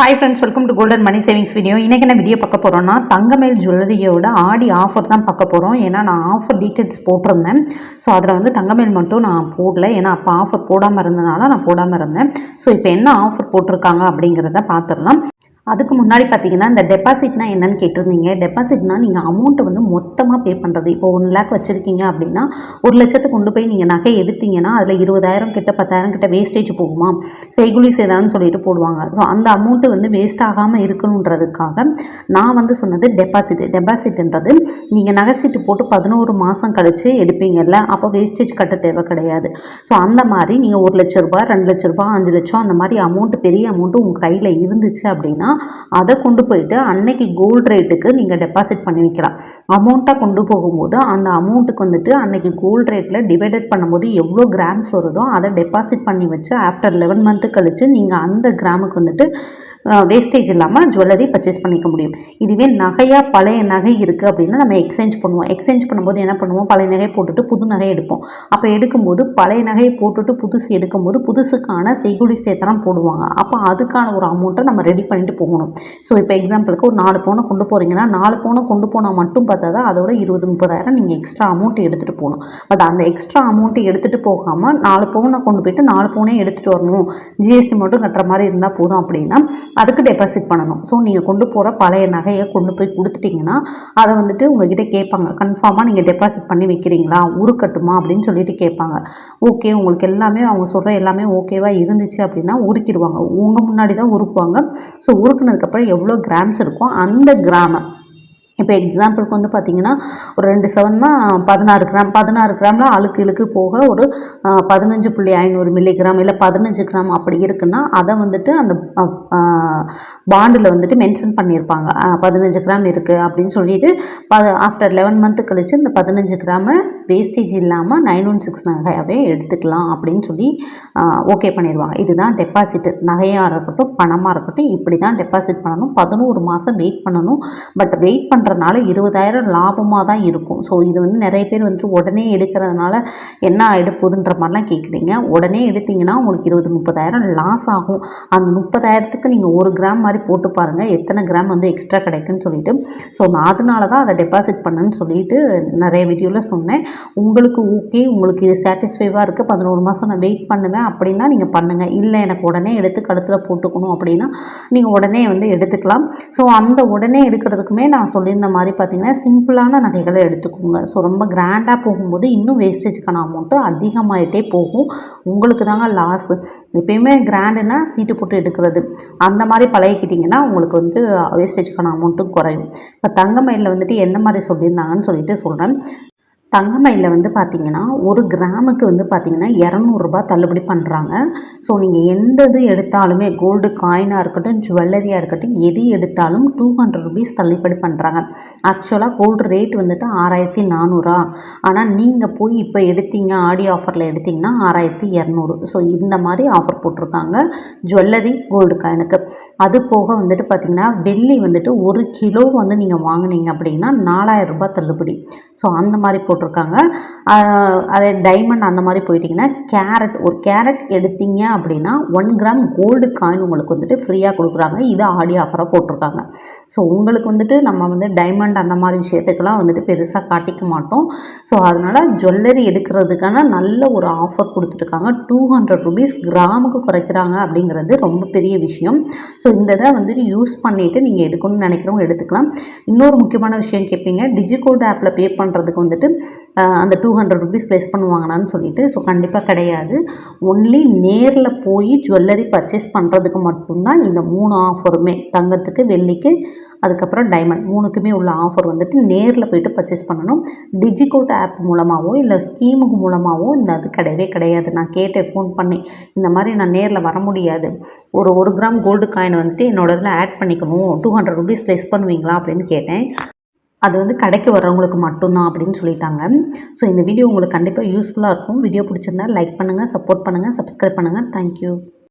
Hi friends welcome to golden money savings video இன்றைக்கி என்ன video பார்க்க போகிறோன்னா தங்கமேல் ஜுவல்லரியோட ஆடி ஆஃபர் தான் பார்க்க போகிறோம் ஏன்னா நான் ஆஃபர் டீட்டெயில்ஸ் போட்டிருந்தேன். ஸோ அதில் வந்து தங்கமேல் மட்டும் நான் போடல. ஏன்னா அப்போ ஆஃபர் போடாமல் இருந்தனால நான் போடாமல் இருந்தேன். ஸோ இப்போ என்ன ஆஃபர் போட்டிருக்காங்க அப்படிங்கிறத பார்த்துடலாம். அதுக்கு முன்னாடி பார்த்தீங்கன்னா இந்த டெபாசிட்னா என்னன்னு கேட்டிருந்தீங்க. டெபாசிட்னா நீங்கள் அமௌண்ட்டை வந்து மொத்தமாக பே பண்ணுறது இப்போ ஒன் லேக் வச்சுருக்கீங்க அப்படின்னா ஒரு லட்சத்தை கொண்டு போய் நீங்கள் நகை எடுத்தீங்கன்னா அதில் இருபதாயிரம் கிட்ட பத்தாயிரம் கிட்ட வேஸ்டேஜ் போகுமா? செய்குலி செய்தான்னு சொல்லிட்டு போடுவாங்க. ஸோ அந்த அமௌண்ட்டு வந்து வேஸ்ட் ஆகாமல் இருக்கணுன்றதுக்காக நான் வந்து சொன்னது டெபாசிட் டெபாசிட்ன்றது நீங்கள் நகை சீட்டு போட்டு பதினோரு மாதம் கழித்து எடுப்பீங்கல்ல அப்போ வேஸ்டேஜ் கட்ட தேவை கிடையாது. ஸோ அந்த மாதிரி நீங்கள் ஒரு லட்ச ரூபா ரெண்டு லட்ச ரூபா அஞ்சு லட்சம் அந்த மாதிரி அமௌண்ட்டு பெரிய அமௌண்ட்டு உங்கள் கையில் இருந்துச்சு அப்படின்னா அதை கொண்டு போயிட்டு அன்னைக்கு கோல்டு ரேட்டுக்கு நீங்கள் டெபாசிட் பண்ணி வைக்கலாம். அமௌண்ட்டாக கொண்டு போகும்போது அந்த அமௌண்ட்டுக்கு வந்துட்டு அன்னைக்கு கோல்டு ரேட்டில் டிவைடட் பண்ணும்போது எவ்வளோ கிராம்ஸ் வருதோ அதை டெபாசிட் பண்ணி வச்சு ஆஃப்டர் லெவன் மந்த்து கழித்து நீங்கள் அந்த கிராமுக்கு வந்துட்டு வேஸ்டேஜ் இல்லாமல் ஜுவல்லரி பர்ச்சேஸ் பண்ணிக்க முடியும். இதுவே நகையாக பழைய நகை இருக்குது அப்படின்னா நம்ம எக்ஸ்சேஞ்ச் பண்ணுவோம். எக்ஸ்சேஞ்ச் பண்ணும்போது என்ன பண்ணுவோம்? பழைய நகையை போட்டுட்டு புது நகை எடுப்போம். அப்போ எடுக்கும்போது பழைய நகையை போட்டுட்டு புதுசு எடுக்கும்போது புதுசுக்கான செய்குலி சேத்தனம் போடுவாங்க. அப்போ அதுக்கான ஒரு அமௌண்ட்டை நம்ம ரெடி பண்ணிட்டு போகணும். ஸோ இப்போ எக்ஸாம்பிளுக்கு ஒரு நாலு பவுனை கொண்டு போகிறீங்கன்னா நாலு பவுனை கொண்டு போனால் மட்டும் பார்த்தா தான் அதோட இருபது முப்பதாயிரம் நீங்கள் எக்ஸ்ட்ரா அமௌண்ட் எடுத்துகிட்டு போகணும். பட் அந்த எக்ஸ்ட்ரா அமௌண்ட்டு எடுத்துகிட்டு போகாமல் நாலு பவுனை கொண்டு போயிட்டு நாலு பவுனே எடுத்துகிட்டு வரணும். ஜிஎஸ்டி மட்டும் கட்டுற மாதிரி இருந்தால் போதும் அப்படின்னா அதுக்கு டெபாசிட் பண்ணணும். ஸோ நீங்கள் கொண்டு போகிற பழைய நகையை கொண்டு போய் கொடுத்துட்டிங்கன்னா அதை வந்துட்டு உங்ககிட்ட கேட்பாங்க. கன்ஃபார்மாக நீங்கள் டெபாசிட் பண்ணி வைக்கிறீங்களா? உருக்கட்டுமா? அப்படின்னு சொல்லிட்டு கேட்பாங்க. ஓகே உங்களுக்கு எல்லாமே அவங்க சொல்கிற எல்லாமே ஓகேவாக இருந்துச்சு அப்படின்னா உருக்கிடுவாங்க. உங்கள் முன்னாடி தான் உருக்குவாங்க. ஸோ உருக்குனதுக்கப்புறம் எவ்வளோ கிராம்ஸ் இருக்கோ அந்த கிராமை இப்போ எக்ஸாம்பிளுக்கு வந்து பார்த்திங்கன்னா ஒரு ரெண்டு செவன்னா பதினாறு கிராம் பதினாறு கிராமில் அழுக்கு இழுக்கு போக ஒரு பதினஞ்சு புள்ளி ஐநூறு மில்லிகிராம் இல்லை பதினஞ்சு கிராம் அப்படி இருக்குன்னா அதை வந்துட்டு அந்த பாண்டில் வந்துட்டு மென்ஷன் பண்ணியிருப்பாங்க. பதினஞ்சு கிராம் இருக்குது அப்படின்னு சொல்லிட்டு ப ஆஃப்டர் லெவன் மந்த்து கழித்து இந்த பதினஞ்சு கிராமை வேஸ்டேஜ் இல்லாமல் நைன் ஒன் சிக்ஸ் நகையாகவே எடுத்துக்கலாம் அப்படின்னு சொல்லி ஓகே பண்ணிடுவாங்க இதுதான் டெபாசிட் நகையாக இருக்கட்டும் பணமாக இருக்கட்டும் இப்படி தான் டெபாசிட் பண்ணணும். பதினோரு மாதம் வெயிட் பண்ணணும். பட் வெயிட் பண்ணுறதுனால இருபதாயிரம் லாபமாக தான் இருக்கும். ஸோ இது வந்து நிறைய பேர் வந்துட்டு உடனே எடுக்கிறதுனால என்ன எடுப்போதுன்ற மாதிரிலாம் கேட்குறீங்க. உடனே எடுத்திங்கன்னா உங்களுக்கு இருபது முப்பதாயிரம் லாஸ் ஆகும். அந்த முப்பதாயிரத்துக்கு நீங்கள் ஒரு கிராம் மாதிரி போட்டு பாருங்கள் எத்தனை கிராம் வந்து எக்ஸ்ட்ரா கிடைக்குன்னு சொல்லிட்டு. ஸோ நான் அதனால தான் அதை டெபாசிட் பண்ணுன்னு சொல்லிட்டு நிறைய வீடியோவில் சொன்னேன். உங்களுக்கு ஓகே உங்களுக்கு இது சாட்டிஸ்ஃபைவாக இருக்குது பதினோரு மாதம் நான் வெயிட் பண்ணுவேன் அப்படின்னா நீங்கள் பண்ணுங்கள் இல்லை எனக்கு உடனே எடுத்து கழுத்தில் போட்டுக்கணும் அப்படின்னா நீங்கள் உடனே வந்து எடுத்துக்கலாம். ஸோ அந்த உடனே எடுக்கிறதுக்குமே நான் சொல்லியிருந்த மாதிரி பார்த்தீங்கன்னா சிம்பிளான நகைகளை எடுத்துக்கோங்க. ஸோ ரொம்ப கிராண்டாக போகும்போது இன்னும் வேஸ்டேஜ்க்கான அமௌண்ட்டு அதிகமாகிட்டே போகும். உங்களுக்கு தாங்க லாஸு எப்பயுமே கிராண்டுனா சீட்டு போட்டு எடுக்கிறது. அந்த மாதிரி பழகிக்கிட்டிங்கன்னா உங்களுக்கு வந்து வேஸ்டேஜ்க்கான அமௌண்ட்டும் குறையும். இப்போ தங்கமயிலில் வந்துட்டு எந்த மாதிரி சொல்லியிருந்தாங்கன்னு சொல்லிட்டு சொல்கிறேன் தங்கமயிலில் வந்து பார்த்திங்கன்னா ஒரு கிராமுக்கு வந்து பார்த்திங்கன்னா இரநூறுபா தள்ளுபடி பண்ணுறாங்க ஸோ நீங்கள் எந்த இது எடுத்தாலுமே கோல்டு காயினாக இருக்கட்டும் ஜுவல்லரியாக இருக்கட்டும் எது எடுத்தாலும் டூ ஹண்ட்ரட் ருபீஸ் தள்ளுபடி பண்ணுறாங்க ஆக்சுவலாக கோல்டு ரேட் வந்துட்டு ஆறாயிரத்தி நானூறா. ஆனால் நீங்கள் போய் இப்போ எடுத்தீங்க ஆடி ஆஃபரில் எடுத்திங்கன்னா ஆறாயிரத்தி இரநூறு. ஸோ இந்த மாதிரி ஆஃபர் போட்டிருக்காங்க ஜுவல்லரி கோல்டு காயினுக்கு அது போக வந்துட்டு பார்த்திங்கன்னா வெள்ளி வந்துட்டு ஒரு கிலோ வந்து நீங்கள் வாங்கினீங்க அப்படின்னா நாலாயிரம் ரூபாய் தள்ளுபடி. ஸோ அந்த மாதிரி போட்டு போட்டிருக்காங்க. அதே டைமண்ட் அந்த மாதிரி போயிட்டிங்கன்னா கேரட் ஒரு கேரட் எடுத்தீங்க அப்படின்னா ஒன் கிராம் கோல்டு காயின் உங்களுக்கு வந்துட்டு ஃப்ரீயாக கொடுக்குறாங்க. இது ஆடி ஆஃபராக போட்டிருக்காங்க. ஸோ உங்களுக்கு வந்துட்டு நம்ம வந்து டைமண்ட் அந்த மாதிரி விஷயத்துக்கெல்லாம் வந்துட்டு பெருசாக காட்டிக்க மாட்டோம். ஸோ அதனால் ஜுவல்லரி எடுக்கிறதுக்கான நல்ல ஒரு ஆஃபர் கொடுத்துருக்காங்க டூ ஹண்ட்ரட் ருபீஸ் கிராமுக்கு குறைக்கிறாங்க அப்படிங்கிறது ரொம்ப பெரிய விஷயம். ஸோ இந்த இதை வந்துட்டு யூஸ் பண்ணிவிட்டு நீங்கள் எடுக்கணும்னு நினைக்கிறவங்க எடுத்துக்கலாம். இன்னொரு முக்கியமான விஷயம் கேட்பீங்க. டிஜிகோல்டு ஆப்பில் பே பண்ணுறதுக்கு வந்துட்டு அந்த டூ ஹண்ட்ரட் ருபீஸ் லெஸ் பண்ணுவாங்களான்னு சொல்லிட்டு ஸோ கண்டிப்பாக கிடையாது. ஒன்லி நேரில் போய் ஜுவல்லரி பர்ச்சேஸ் பண்ணுறதுக்கு மட்டும்தான் இந்த மூணு ஆஃபருமே தங்கத்துக்கு வெள்ளிக்கு அதுக்கப்புறம் டைமண்ட் மூணுக்குமே உள்ள ஆஃபர் வந்துட்டு நேரில் போயிட்டு பர்ச்சேஸ் பண்ணணும். டிஜிகோட் ஆப் மூலமாகவோ இல்லை ஸ்கீமுக்கு மூலமாகவோ இந்த அது கிடையவே கிடையாது. நான் கேட்டேன் ஃபோன் பண்ணி இந்த மாதிரி நான் நேரில் வர முடியாது. ஒரு ஒரு கிராம் கோல்டு காயின் வந்துட்டு என்னோட இதில் ஆட் பண்ணிக்கணும். டூ ஹண்ட்ரட் ருபீஸ் லெஸ் பண்ணுவீங்களா அப்படின்னு கேட்டேன். அது வந்து கடைக்கு வர்றவங்களுக்கு மட்டும்தான் அப்படின்னு சொல்லிட்டாங்க. ஸோ இந்த வீடியோ உங்களுக்கு கண்டிப்பாக யூஸ்ஃபுல்லாக இருக்கும். வீடியோ பிடிச்சிருந்தா லைக் பண்ணுங்கள் சப்போர்ட் பண்ணுங்கள் சப்ஸ்கிரைப் பண்ணுங்கள் தேங்க்யூ